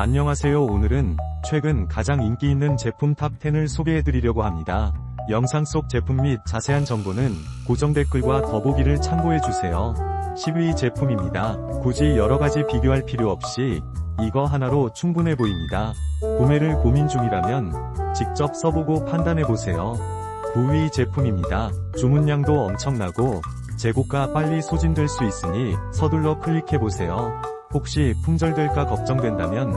안녕하세요 오늘은 최근 가장 인기 있는 제품 탑10을 소개해드리려고 합니다. 영상 속 제품 및 자세한 정보는 고정 댓글과 더보기를 참고해주세요. 10위 제품입니다. 굳이 여러가지 비교할 필요 없이 이거 하나로 충분해 보입니다. 구매를 고민 중이라면 직접 써보고 판단해보세요. 9위 제품입니다. 주문량도 엄청나고 재고가 빨리 소진될 수 있으니 서둘러 클릭해보세요. 혹시 품절될까 걱정된다면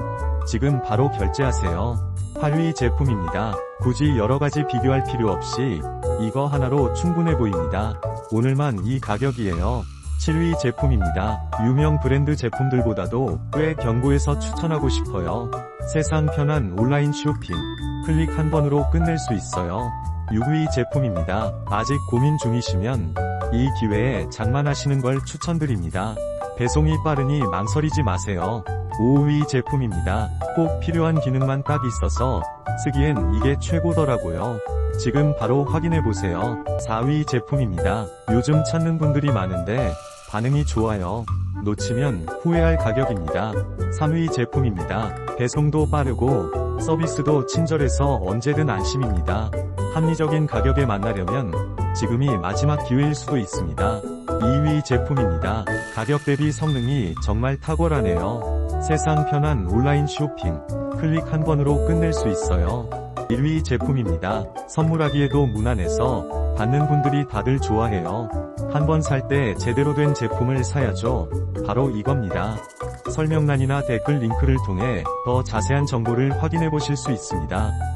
지금 바로 결제하세요. 8위 제품입니다. 굳이 여러가지 비교할 필요 없이 이거 하나로 충분해 보입니다. 오늘만 이 가격이에요. 7위 제품입니다. 유명 브랜드 제품들보다도 꽤 견고해서 추천하고 싶어요. 세상 편한 온라인 쇼핑. 클릭 한 번으로 끝낼 수 있어요. 6위 제품입니다. 아직 고민 중이시면 이 기회에 장만하시는 걸 추천드립니다. 배송이 빠르니 망설이지 마세요. 5위 제품입니다. 꼭 필요한 기능만 딱 있어서 쓰기엔 이게 최고더라고요. 지금 바로 확인해보세요. 4위 제품입니다. 요즘 찾는 분들이 많은데 반응이 좋아요. 놓치면 후회할 가격입니다. 3위 제품입니다. 배송도 빠르고 서비스도 친절해서 언제든 안심입니다. 합리적인 가격에 만나려면 지금이 마지막 기회일 수도 있습니다. 2위 제품입니다. 가격 대비 성능이 정말 탁월하네요. 세상 편한 온라인 쇼핑. 클릭 한 번으로 끝낼 수 있어요. 1위 제품입니다. 선물하기에도 무난해서 받는 분들이 다들 좋아해요. 한 번 살 때 제대로 된 제품을 사야죠. 바로 이겁니다. 설명란이나 댓글 링크를 통해 더 자세한 정보를 확인해 보실 수 있습니다.